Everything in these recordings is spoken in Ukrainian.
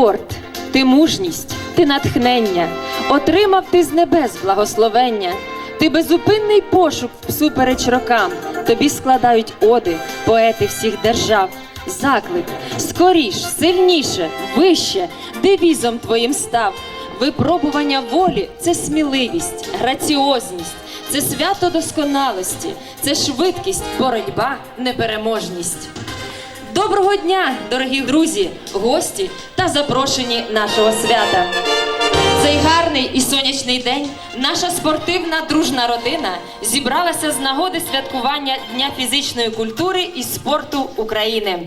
спорт, ти мужність, ти натхнення, отримав ти з небес благословення. Ти безупинний пошук всупереч рокам. Тобі складають оди, поети всіх держав. Заклик скоріш, сильніше, вище, девізом твоїм став. Випробування волі це сміливість, граціозність, це свято досконалості, це швидкість, боротьба, непереможність. Доброго дня, дорогі друзі, гості та запрошені нашого свята. Цей гарний і сонячний день наша спортивна дружна родина зібралася з нагоди святкування Дня фізичної культури і спорту України.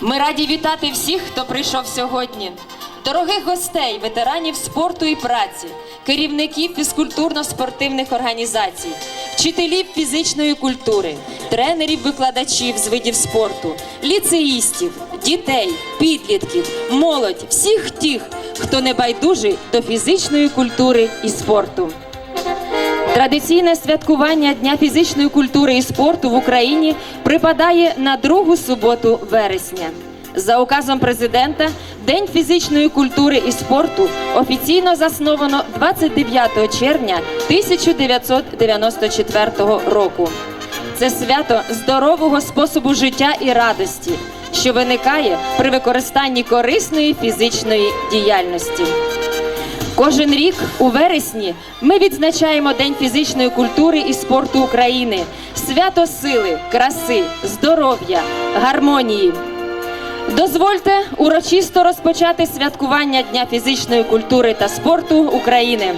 Ми раді вітати всіх, хто прийшов сьогодні. Дорогих гостей, ветеранів спорту і праці, керівників фізкультурно-спортивних організацій, вчителів фізичної культури, тренерів, викладачів з видів спорту, ліцеїстів, дітей, підлітків, молодь, всіх тих, хто не байдужий до фізичної культури і спорту. Традиційне святкування Дня фізичної культури і спорту в Україні припадає на другу суботу вересня. За указом президента, День фізичної культури і спорту офіційно засновано 29 червня 1994 року. Це свято здорового способу життя і радості, що виникає при використанні корисної фізичної діяльності. Кожен рік у вересні ми відзначаємо День фізичної культури і спорту України, свято сили, краси, здоров'я, гармонії. Дозвольте урочисто розпочати святкування Дня фізичної культури та спорту України.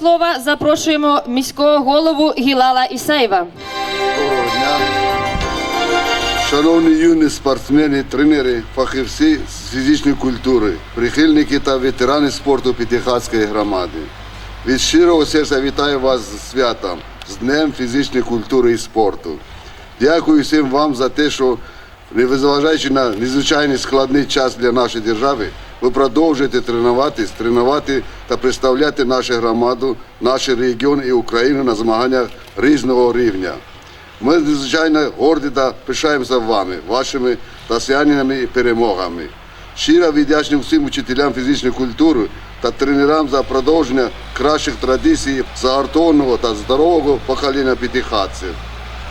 Слова запрошуємо міського голову Гілала Ісаєва. Шановні юні спортсмени, тренери, фахівці з фізичної культури, прихильники та ветерани спорту П'ятихатської громади. Від щирого серця вітаю вас з святом, з Днем фізичної культури і спорту. Дякую всім вам за те, що, незважаючи на незвичайний складний час для нашої держави, ви продовжуєте тренуватись, тренувати та представляти нашу громаду, наш регіон і Україну на змаганнях різного рівня. Ми надзвичайно горді та пишаємося вами, вашими досягненнями і перемогами. Щиро вдячні всім учителям фізичної культури та тренерам за продовження кращих традицій загартованого та здорового покоління п'ятихатців.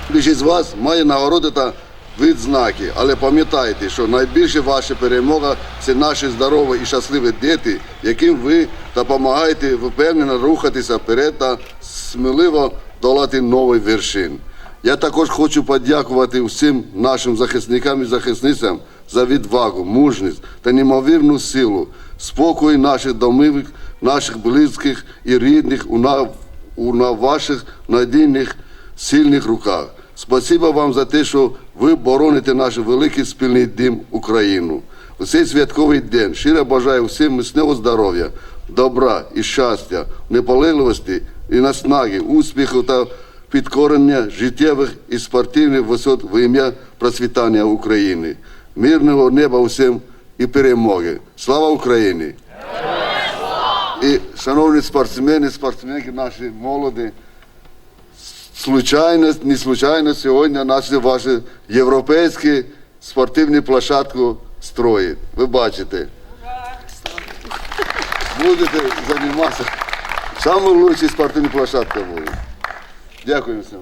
Більшість з вас має нагороди та відзнаки, але пам'ятайте, що найбільша ваша перемога це наші здорові і щасливі діти, яким ви допомагаєте впевнено рухатися вперед та сміливо долати новий вершин. Я також хочу подякувати всім нашим захисникам і захисницям за відвагу, мужність та неймовірну силу, спокій наших домівок, наших близьких і рідних у, на, у на ваших надійних сильних руках. Спасибо вам за те, що ви бороните наш великий спільний дім Україну. У цей святковий день щиро бажаю всім міцного здоров'я, добра і щастя, неполегливості і наснаги, успіху та підкорення життєвих і спортивних висот в ім'я процвітання України. Мирного неба усім і перемоги. Слава Україні! І шановні спортсмени, спортсменки наші молоді, случайно, не случайно сьогодні наші ваші європейські спортивні площадку строїть. Ви бачите. Будете займатися. Саме спортивні площадки будуть. Дякую всім.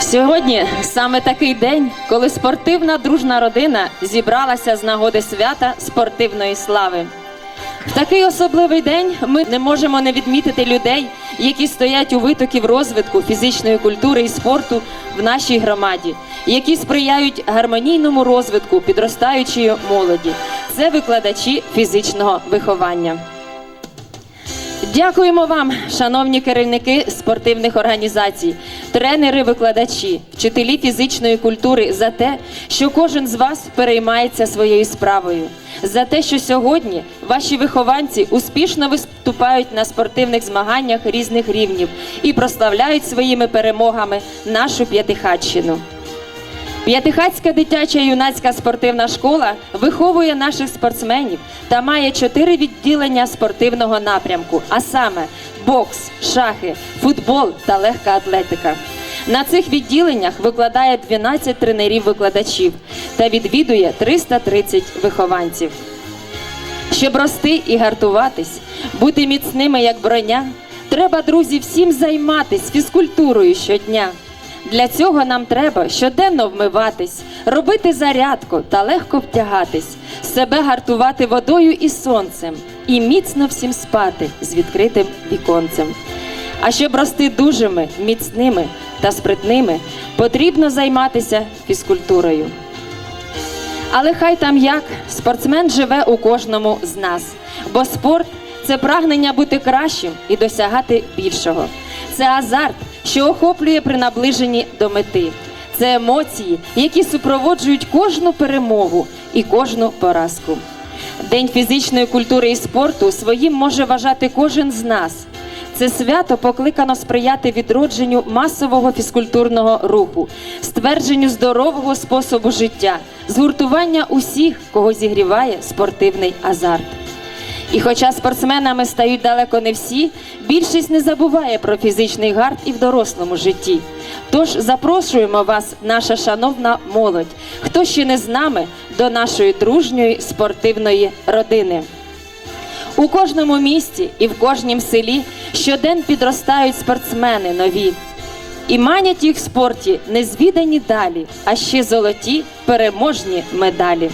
Сьогодні саме такий день, коли спортивна дружна родина зібралася з нагоди свята спортивної слави. В такий особливий день ми не можемо не відмітити людей, які стоять у витоків розвитку фізичної культури і спорту в нашій громаді, які сприяють гармонійному розвитку підростаючої молоді. Це викладачі фізичного виховання. Дякуємо вам, шановні керівники спортивних організацій, тренери, викладачі, вчителі фізичної культури, за те, що кожен з вас переймається своєю справою, за те, що сьогодні ваші вихованці успішно виступають на спортивних змаганнях різних рівнів і прославляють своїми перемогами нашу п'ятихатщину. П'ятихатська дитяча юнацька спортивна школа виховує наших спортсменів та має чотири відділення спортивного напрямку, а саме бокс, шахи, футбол та легка атлетика. На цих відділеннях викладає 12 тренерів-викладачів та відвідує 330 вихованців. Щоб рости і гартуватись, бути міцними як броня, треба, друзі, всім займатись фізкультурою щодня. Для цього нам треба щоденно вмиватись, робити зарядку та легко втягатись, себе гартувати водою і сонцем, і міцно всім спати з відкритим віконцем. А щоб рости дужими, міцними та спритними, потрібно займатися фізкультурою. Але хай там як спортсмен живе у кожному з нас, бо спорт це прагнення бути кращим і досягати більшого. Це азарт, що охоплює при наближенні до мети. Це емоції, які супроводжують кожну перемогу і кожну поразку. День фізичної культури і спорту своїм може вважати кожен з нас. Це свято покликано сприяти відродженню масового фізкультурного руху, ствердженню здорового способу життя, згуртування усіх, кого зігріває спортивний азарт. І хоча спортсменами стають далеко не всі, більшість не забуває про фізичний гард і в дорослому житті. Тож запрошуємо вас, наша шановна молодь, хто ще не з нами, до нашої дружньої спортивної родини. У кожному місті і в кожнім селі щодень підростають спортсмени нові. І манять їх в спорті незвідані далі, а ще золоті переможні медалі.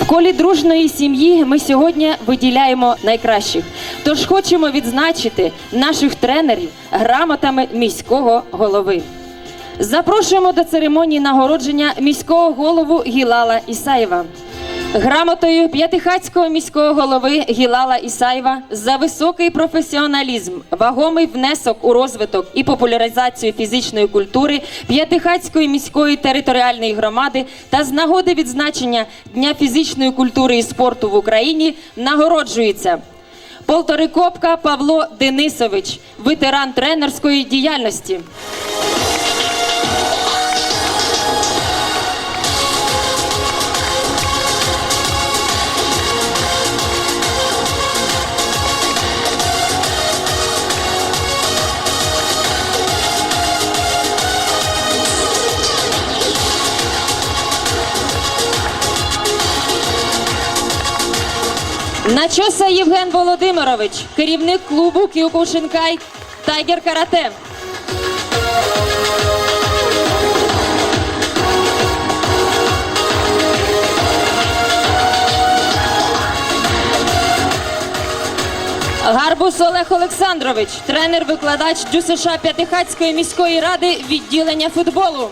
В колі дружної сім'ї ми сьогодні виділяємо найкращих. Тож хочемо відзначити наших тренерів грамотами міського голови. Запрошуємо до церемонії нагородження міського голову Гілала Ісаєва. Грамотою П'ятихатського міського голови Гілала Ісаєва за високий професіоналізм, вагомий внесок у розвиток і популяризацію фізичної культури П'ятихатської міської територіальної громади та з нагоди відзначення Дня фізичної культури і спорту в Україні нагороджується Полторикопка Павло Денисович, ветеран тренерської діяльності. Начоса Євген Володимирович, керівник клубу Кіокушинкай Тайгер Карате. Гарбус Олег Олександрович, тренер-викладач ДЮСШ П'ятихатської міської ради відділення футболу.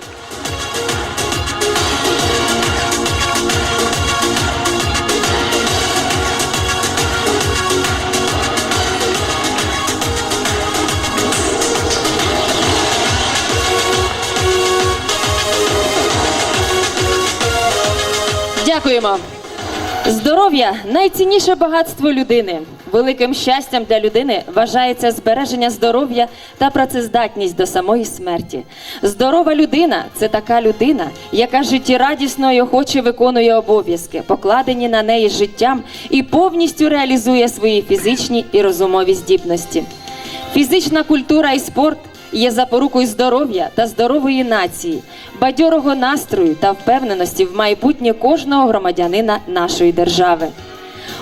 Дякуємо. Здоров'я найцінніше багатство людини. великим щастям для людини вважається збереження здоров'я та працездатність до самої смерті. Здорова людина це така людина, яка життєрадісно і охоче виконує обов'язки, покладені на неї життям, і повністю реалізує свої фізичні і розумові здібності. Фізична культура і спорт є запорукою здоров'я та здорової нації, бадьорого настрою та впевненості в майбутнє кожного громадянина нашої держави.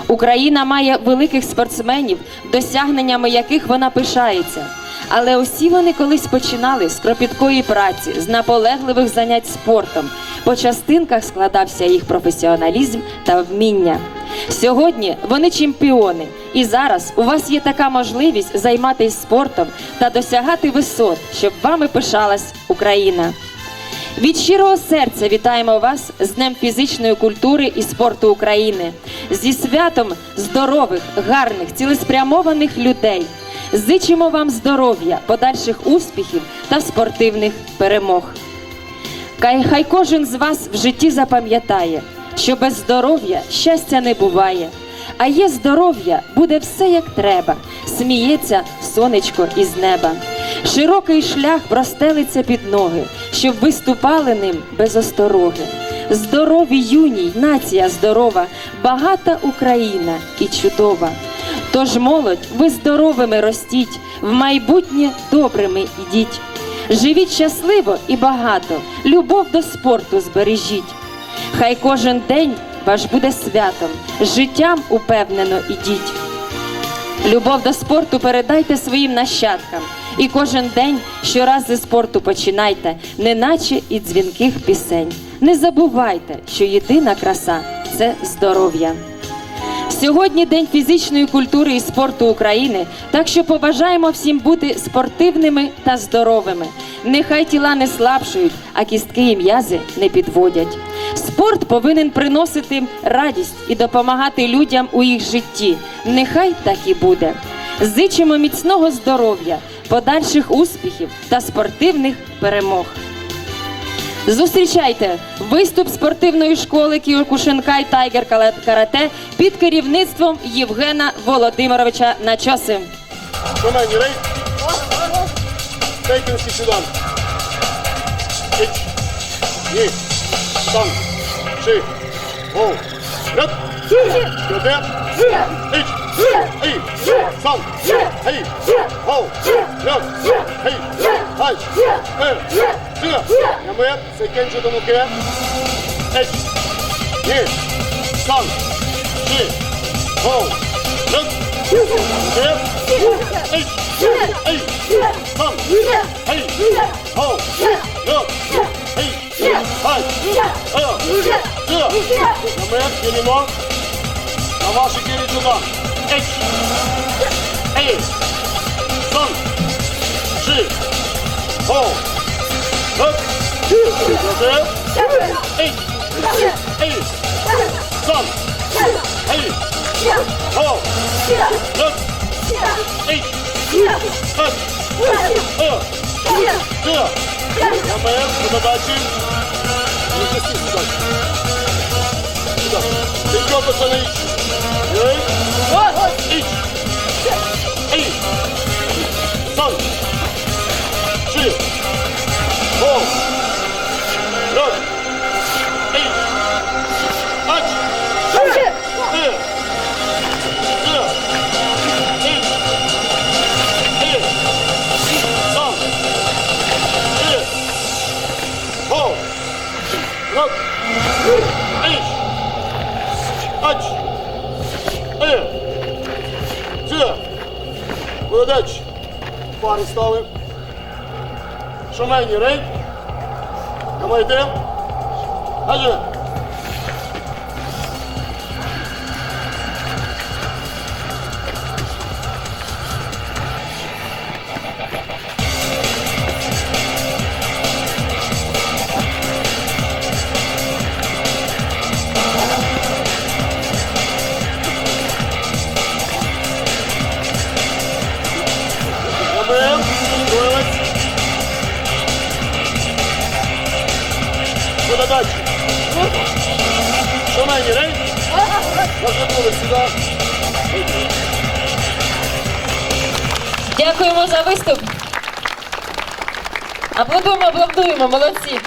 Україна має великих спортсменів, досягненнями яких вона пишається. Але усі вони колись починали з кропіткої праці, з наполегливих занять спортом. По частинках складався їх професіоналізм та вміння. Сьогодні вони чемпіони, і зараз у вас є така можливість займатися спортом та досягати висот, щоб вами пишалась Україна. Від щирого серця вітаємо вас з Днем фізичної культури і спорту України, зі святом здорових, гарних, цілеспрямованих людей. Зичимо вам здоров'я, подальших успіхів та спортивних перемог. Хай, хай кожен з вас в житті запам'ятає, що без здоров'я щастя не буває. А є здоров'я, буде все як треба, сміється сонечко із неба. Широкий шлях простелиться під ноги, щоб ви ступали ним без остороги. Здорові юній, нація здорова, багата Україна і чудова. Тож молодь, ви здоровими ростіть, в майбутнє добрими ідіть. Живіть щасливо і багато, любов до спорту збережіть. Хай кожен день ваш буде святом, життям упевнено ідіть. Любов до спорту передайте своїм нащадкам. І кожен день щораз зі спорту починайте, неначе і дзвінких пісень. Не забувайте, що єдина краса це здоров'я. Сьогодні День фізичної культури і спорту України, так що побажаємо всім бути спортивними та здоровими. Нехай тіла не слабшують, а кістки і м'язи не підводять. Спорт повинен приносити радість і допомагати людям у їх житті. Нехай так і буде. Зичимо міцного здоров'я, подальших успіхів та спортивних перемог. Зустрічайте виступ спортивної школи Кіокушинкай Тайгер Карате під керівництвом Євгена Володимировича Начоси. 一、二、三、一、二、三、四、两、一、二、三、四、四、两二一，十点钟的木剑。一、二、三、四、五、六、七、八、九、一、二、三、四、五、六、七、八、九、十。两步一，一、二、三、四、五、六、七、八、九、十。两步一，一、二、三、四、五、六、七、八、九、十。两步一，一、二、三、四、五、六、七、八、九、十。一、二、三、四、二、三、四、五、六、七、八、二、二、二、二、二、二、二、二、二、二、二、solta o sangue. Look! Ач. Е. Е. Е. Сюда. Молодець. Пари стали. Шумені, рейд. Давайте. Адже. Дальше? Шумені, рейд. Розвернулись сюди. Дякуємо за виступ. Аплодуємо, аплодуємо, молодці.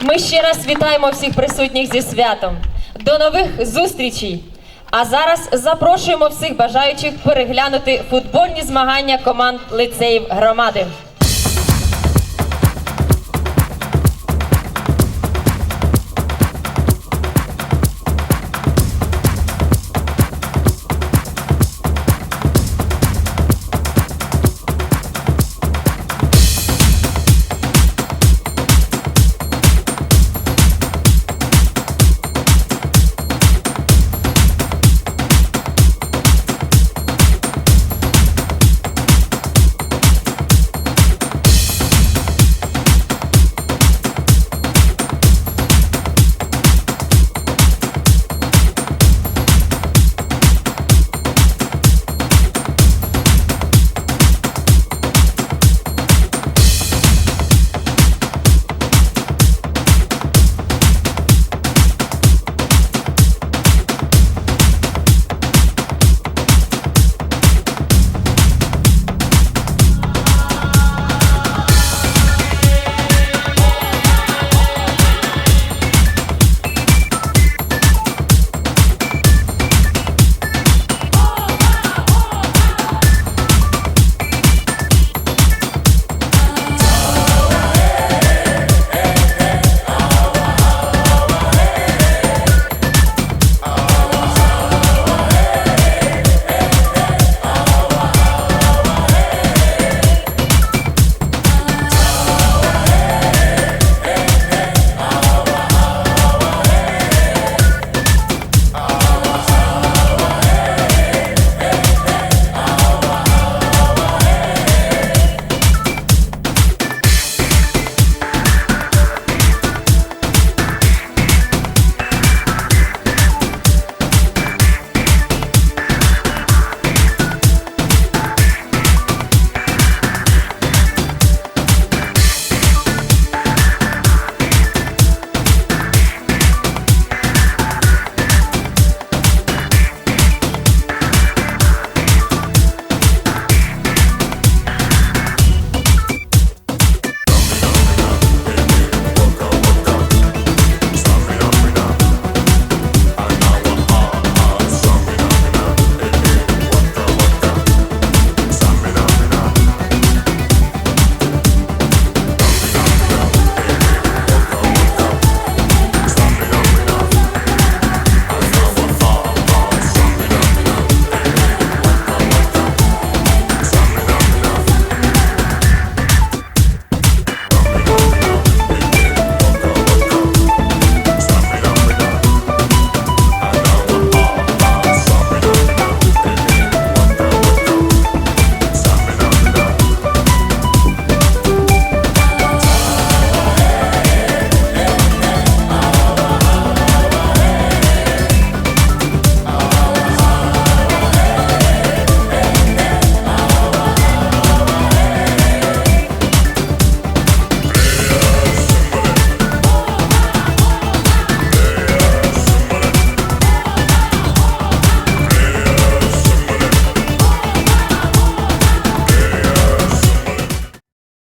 Ми ще раз вітаємо всіх присутніх зі святом. До нових зустрічей! А зараз запрошуємо всіх бажаючих переглянути футбольні змагання команд лицеїв громади.